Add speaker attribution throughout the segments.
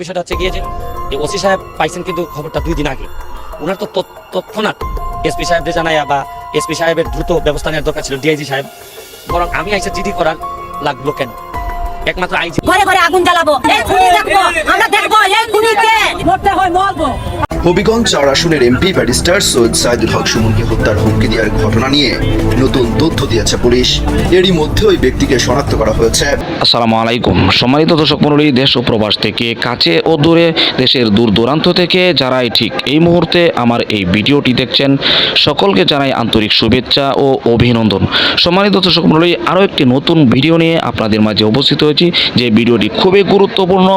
Speaker 1: বিষয়টা হচ্ছে গিয়ে যে ওসি সাহেব পাইছেন কিন্তু খবরটা দুই দিন আগে। ওনার তো তৎক্ষণাৎ এসপি সাহেবদের জানাইয়া বা এসপি সাহেবের দ্রুত ব্যবস্থা নেওয়ার দরকার ছিল ডিআইজি সাহেব। বরং আমি আইসা জিডি করার লাগল কেন? একমাত্র আইজি।
Speaker 2: ঘরে ঘরে আগুন জ্বালাবো এই খুনি দেখব আমরা দেখব এই খুনিকে
Speaker 3: মরতে হয় মরবো।
Speaker 4: হবিগঞ্জ চার আসনের এমপি ব্যারিস্টার সৈয়দ সাইদুল হক সুমনকে হত্যার হুমকি দেওয়ার ঘটনা নিয়ে নতুন তথ্য দিয়েছে পুলিশ। এরই মধ্যে ওই ব্যক্তিকে শনাক্ত করা হয়েছে।
Speaker 5: আসসালামু আলাইকুম। সম্মানিত দর্শক মণ্ডলী, দেশ ও প্রবাস থেকে কাছে ও দূরে, দেশের দূর দূরান্ত থেকে যারাই ঠিক এই মুহূর্তে আমার এই ভিডিওটি দেখছেন, সকলকে জানাই আন্তরিক শুভেচ্ছা ও অভিনন্দন। সম্মানিত দর্শক মণ্ডলী, আরও একটি নতুন ভিডিও নিয়ে আপনাদের মাঝে উপস্থিত হয়েছি। যে ভিডিওটি খুবই গুরুত্বপূর্ণ,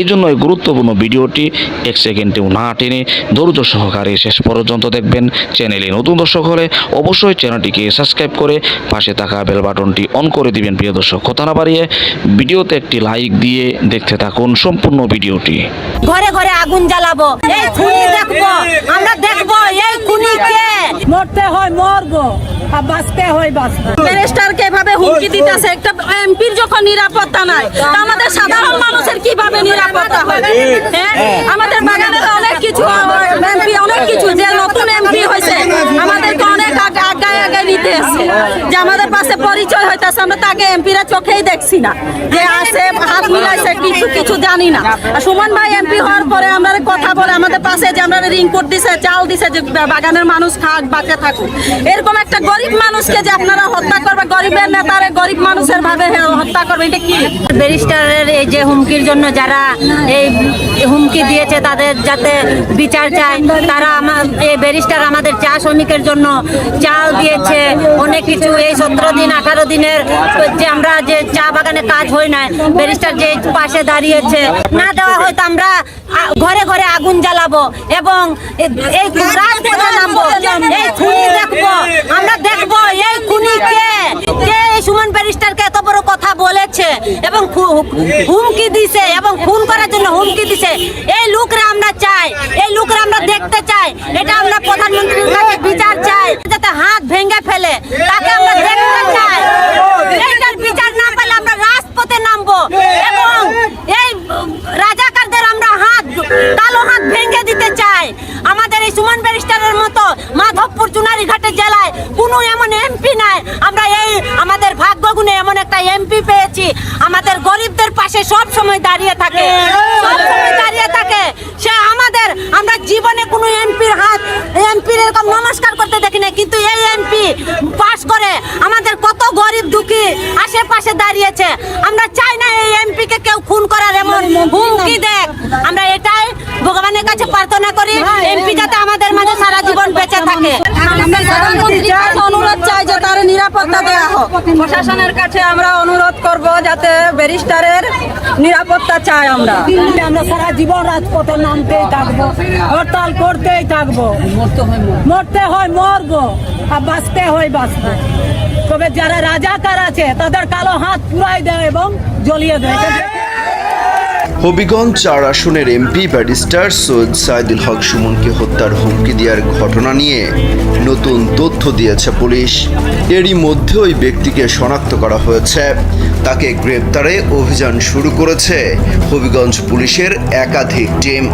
Speaker 5: এই জন্য এই গুরুত্বপূর্ণ ভিডিওটি এক সেকেন্ডেও না টেনে ধৈর্য সহকারে শেষ পর্যন্ত দেখবেন চ্যানেলে নতুন দর্শক হলে অবশ্যই চ্যানেলটিকে সাবস্ক্রাইব করে পাশে থাকা বেল বাটনটি অন করে দিবেন প্রিয় দর্শক। কথা না বাড়িয়ে ভিডিওতে একটি লাইক দিয়ে দেখতে থাকুন সম্পূর্ণ ভিডিওটি।
Speaker 2: ঘরে ঘরে আগুন জ্বালাবো। এই খুনি দেখব। আমরা দেখব এই খুনিকে।
Speaker 3: মরতে হয় মরবো। আর বাঁচতে হয় বাঁচবো।
Speaker 6: ব্যারিস্টারকে এভাবে হুমকি দিতেছে একটা এমপির যখন নিরাপত্তা নাই তা আমাদের সাধারণ মানুষের কীভাবে নিরাপত্তা হবে হ্যাঁ? আমাদের বাগানের অনেক কিছু এমপি অনেক কিছু যে নতুন এমপি হয়েছে আমাদেরকে অনেক আগ- আগায় আগায় নিতে এসছে। যে আমাদের পাশে পরিচয় হইতেছে আমরা তাকে এমপিরা চোখেই দেখছি না। যে আসে হাত মিলাইছে কিছু কিছু জানি না। সুমন ভাই এমপি হওয়ার পরে আমরা আমরা রিং কোড দিছে, চাল দিছে যে বাগানের মানুষ খাক থাকুক। এরকম একটা গরিব মানুষকে যে আপনারা হত্যা করবে, গরিবের নেতারে গরিব মানুষের ভাবে হত্যা করবে, এটা কি?
Speaker 2: ব্যারিস্টারের এই যে হুমকির জন্য যারা এই হুমকি দিয়েছে তাদের যাতে বিচার চায়, তারা আমার এই ব্যারিস্টার আমাদের চা শ্রমিকের জন্য চাল দিয়েছে, অনেক কিছু। এই সতেরো দিন, আঠারো দিনের যে আমরা যে চা বাগানে কাজ হয় না, ব্যারিস্টার যে পাশে দাঁড়িয়েছে, না দেওয়া হয়তো আমরা ঘরে ঘরে আগুন জ্বালাবো। এবং এই রাজপথে নামবো? এই খুনি দেখব। আমরা দেখব, এই খুনিকে কে? এই সুমন ব্যারিস্টারকে এত বড় কথা বলেছে? এবং হুমকি দিছে এবং খুন করার জন্য হুমকি দিছে? এই লোকরা আমরা চাই, এই লোকরা আমরা দেখতে চাই। এটা আমরা প্রধানমন্ত্রীর কাছে বিচার চাই। যাতে হাত ভেঙে ফেলে। তাকে আমরা দেখতে চাই এইটার বিচার না পেলে আমরা রাজপথে নামবো এবং এই রাজাকারদের আমরা হাত কালো হাত ভেঙে দিতে চাই আমাদের এই সুমন ব্যারিস্টারের মতো মাধবপুর চুনারিঘাটে জেলায় কোনো এমন এমপি নাই। আমরা এই আমাদের ভাগ্য গুণে এমন একটা এমপি পেয়েছি। আমাদের গরিবদের পাশে সব সময় দাঁড়িয়ে থাকে। দাঁড়িয়ে থাকে। সে আমাদের, আমরা জীবনে কোনো এমপির হাত, এমপির এরকম নমস্কার করতে দেখি না কিন্তু এই এমপি পাস করে আমাদের কত গরিব দুঃখী আশেপাশে দাঁড়িয়েছে। আমরা চাই না এই এমপি কে কেউ খুন করার এমন হুমকি দেখ। আমরা এটাই ভগবানের কাছে প্রার্থনা করি। থাকে।
Speaker 6: আমরা প্রধানমন্ত্রীর কাছে অনুরোধ চাই যে তার নিরাপত্তা দেওয়া হোক। প্রশাসনের কাছে আমরা অনুরোধ করব যাতে ব্যারিস্টারের নিরাপত্তা চাই আমরা।
Speaker 3: আমরা সারা জীবন রাজপথে নামতেই থাকব হরতাল করতেই থাকব। মরতে হয় মরবো আর বাঁচতে হয় বাঁচবো। তবে যারা রাজাকার আছে তাদের কালো হাত পুরাই দেয় এবং জ্বলিয়ে দেয়।
Speaker 4: হবিগঞ্জ চার আসনের এমপি ব্যারিস্টার সৈয়দ সাইদুল হক সুমনকে হত্যার হুমকি দেওয়ার ঘটনা নিয়ে নতুন তথ্য দিয়েছে পুলিশ। এরই মধ্যে ওই ব্যক্তিকে শনাক্ত করা হয়েছে। তাকে গ্রেপ্তারে অভিযান শুরু করেছে। হবিগঞ্জ পুলিশের একাধিক টিম।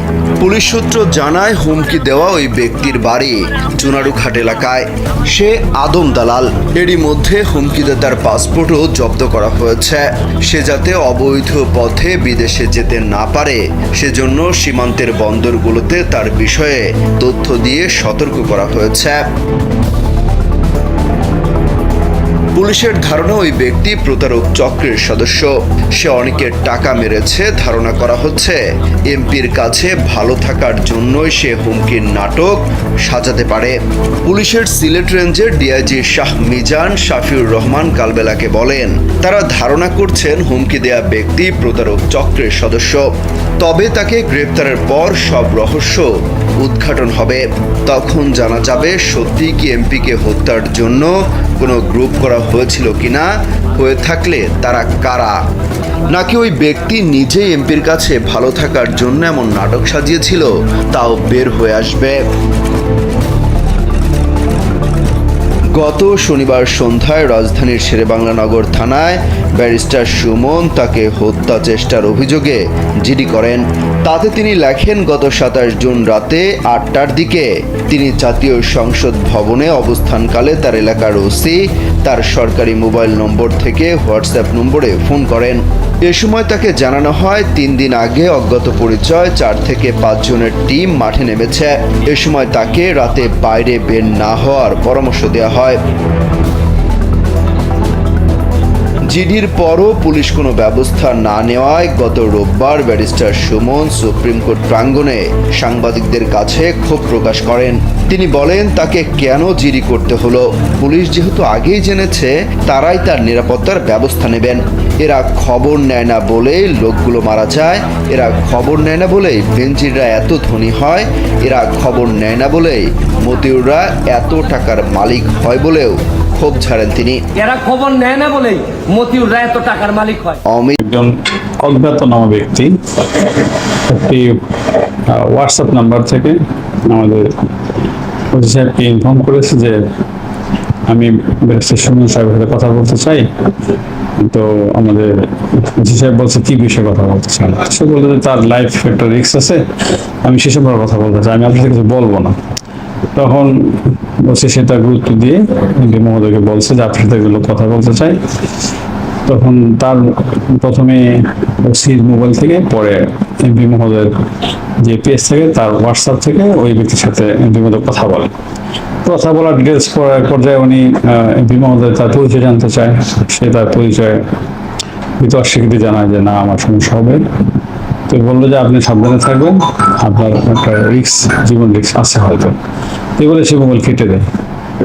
Speaker 4: পুলিশ সূত্র জানায়, হুমকি দেওয়া ওই ব্যক্তির বাড়ি, চুনারুঘাট এলাকায়। সে আদম দালাল। এরই মধ্যে হুমকিতে তার পাসপোর্টও জব্দ করা হয়েছে। সে যাতে অবৈধ পথে বিদেশে যেতে না পারে, সেজন্য সীমান্তের বন্দরগুলোতে তার বিষয়ে তথ্য দিয়ে সতর্ক করা হয়েছে। পুলিশের ধারণা, ওই ব্যক্তি প্রতারক চক্রের সদস্য। সে অনেকের টাকা মেরেছে, ধারণা করা হচ্ছে এমপির কাছে ভালো থাকার জন্যই সে হুমকির নাটক সাজাতে পারে। পুলিশের সিলেট রেঞ্জের ডিআইজি শাহ মিজান শাফিউর রহমান কালবেলাকে বলেন, তারা ধারণা করছেন হুমকি দেয়া ব্যক্তি প্রতারক চক্রের সদস্য। তবে তাকে গ্রেপ্তারের পর সব রহস্য উদ্ঘাটন হবে। তখন জানা যাবে সত্যি কি এমপিকে হত্যার জন্য কোনো গ্রুপ করা হয়েছিল কিনা হয়ে থাকলে তারা কারা? নাকি ওই ব্যক্তি নিজেই এমপির কাছে ভালো থাকার জন্য এমন নাটক সাজিয়েছিল? তাও বের হয়ে আসবে। গত শনিবার সন্ধ্যায় রাজধানীর শেরেবাংলা নগর থানায় ব্যারিস্টার সুমন তাকে হত্যা চেষ্টার অভিযোগে জিডি করেন। তাতে তিনি লেখেন, গত সাতাশ জুন রাতে আটটার দিকে তিনি জাতীয় সংসদ ভবনে অবস্থানকালে তার এলাকার ওসি তার সরকারি মোবাইল নম্বর থেকে হোয়াটসঅ্যাপ নম্বরে ফোন করেন। এ সময় তাকে জানানো হয়, তিন দিন আগে অজ্ঞাত পরিচয় চার থেকে পাঁচ জনের টিম মাঠে নেমেছে। এ সময় তাকে রাতে বাইরে বের না হওয়ার পরামর্শ দেওয়া হয়। জিডির পরও পুলিশ কোনো ব্যবস্থা না নেওয়ায় গত রোববার ব্যারিস্টার সুমন সুপ্রিম কোর্ট প্রাঙ্গণে সাংবাদিকদের কাছে ক্ষোভ প্রকাশ করেন। তিনি বলেন, তাকে কেন জিডি করতে হলো? পুলিশ যেহেতু আগেই জেনেছে, তারাই তার নিরাপত্তার ব্যবস্থা নেবেন। এরা খবর নেয় না বলেই লোকগুলো মারা যায়। এরা খবর নেয় না বলেই বেঞ্জিররা এত ধনী হয়। এরা খবর নেয় না বলেই মতিউররা এত টাকার মালিক হয় বলেও ক্ষোভ ছাড়েন তিনি।
Speaker 1: এরা খবর নেয় না বলেই মতিউর রায় এত টাকার মালিক হয়।
Speaker 4: অমিত
Speaker 7: একজন অজ্ঞাতনামা ব্যক্তি। একটি হোয়াটসঅ্যাপ নাম্বার থেকে আমাদের ওসি সাহেবকে ইনফর্ম করেছে যে আমি ব্যারিস্টার সুমন সাহেবের সাথে কথা বলতে চাই। তো আমাদের ওসি সাহেব বলছে কি বিষয়ে কথা বলতে চান? সে বলতে তার লাইফ একটা রিস্ক আছে। আমি সেসব কথা বলতে চাই। আমি আপনার কিছু বলব না। তখন ওসি সেটা গুরুত্ব দিয়ে এমপি মহোদয়কে বলছে যে আপনার সাথে এগুলো কথা বলতে চাই তখন তার প্রথমে ওসির মোবাইল থেকে, পরে এমপি মহোদয়ের যে পেজ থেকে, তার হোয়াটসঅ্যাপ থেকে ওই ব্যক্তির সাথে এমপি মহোদয় কথা বলে। কথা বলার ডিটেলস পর্যায়ে উনি এমপি মহোদয় তার পরিচয় জানতে চায়। সে তার পরিচয় দিতে অস্বীকৃতি জানায় যে, না, আমার সমস্যা হবে। তো বলল যে, আপনি সাবধানে থাকবেন। আপনার একটা রিক্স জীবন রিক্স আছে হয়তো। এই বলে সে মোবাইল কেটে দেয়।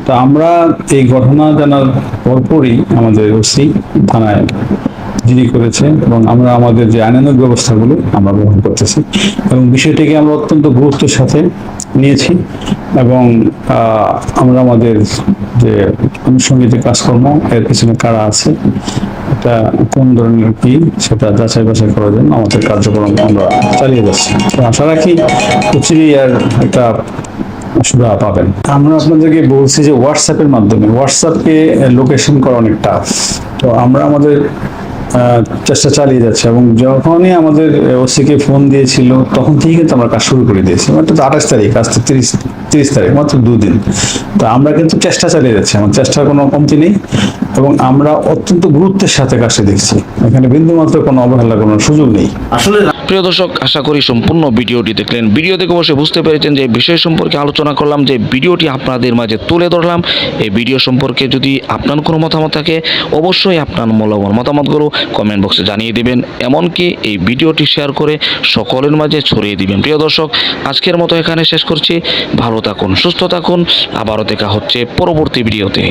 Speaker 7: তো আমরা এই ঘটনা জানার পরপরই আমাদের ওসি থানায় জিডি করেছে এবং আমরা আমাদের যে আইনানুগ ব্যবস্থাগুলো আমরা গ্রহণ করতেছি এবং বিষয়টিকে আমরা অত্যন্ত গুরুত্বের সাথে নিয়েছি এবং আমরা আমাদের যে আনুষঙ্গিক যে কাজকর্ম, এর পিছনে কারা আছে, এটা কোন ধরনের কি, সেটা যাচাই বাছাই করার জন্য আমাদের কার্যক্রম আমরা চালিয়ে যাচ্ছি। আশা রাখি আর একটা সুবিধা পাবেন। আমরা আপনাদেরকে বলছি যে হোয়াটসঅ্যাপের মাধ্যমে হোয়াটসঅ্যাপকে লোকেশন করা অনেক টাফ তো আমরা আমাদের চেষ্টা চালিয়ে যাচ্ছে এবং যখনই আমাদের ওসিকে ফোন দিয়েছিল তখন থেকেই কিন্তু আমরা কাজ শুরু করে দিয়েছি। মাত্র তো আঠাশ তারিখ আজ তো তিরিশ তিরিশ তারিখ মাত্র দুদিন। তো আমরা কিন্তু চেষ্টা চালিয়ে যাচ্ছি আমার চেষ্টার কোনো কমতি নেই এবং আমরা অত্যন্ত গুরুত্বের সাথে কাজটি দেখছি। এখানে বিন্দুমাত্র কোনো অবহেলা কোনো সুযোগ নেই।
Speaker 5: আসলে প্রিয় দর্শক আশা করি সম্পূর্ণ ভিডিওটি দেখলেন। ভিডিও দেখে অবশ্যই বুঝতে পেরেছেন যে বিষয় সম্পর্কে আলোচনা করলাম যে ভিডিওটি আপনাদের মাঝে তুলে ধরলাম। এই ভিডিও সম্পর্কে যদি আপনার কোনো মতামত থাকে অবশ্যই আপনার মূল্যবান মতামতগুলো কমেন্ট বক্সে জানিয়ে দেবেন। এমনকি এই ভিডিওটি শেয়ার করে সকলের মাঝে ছড়িয়ে দিবেন। প্রিয় দর্শক, আজকের মতো এখানে শেষ করছি। ভালো থাকুন, সুস্থ থাকুন। আবারও দেখা হচ্ছে পরবর্তী ভিডিওতে।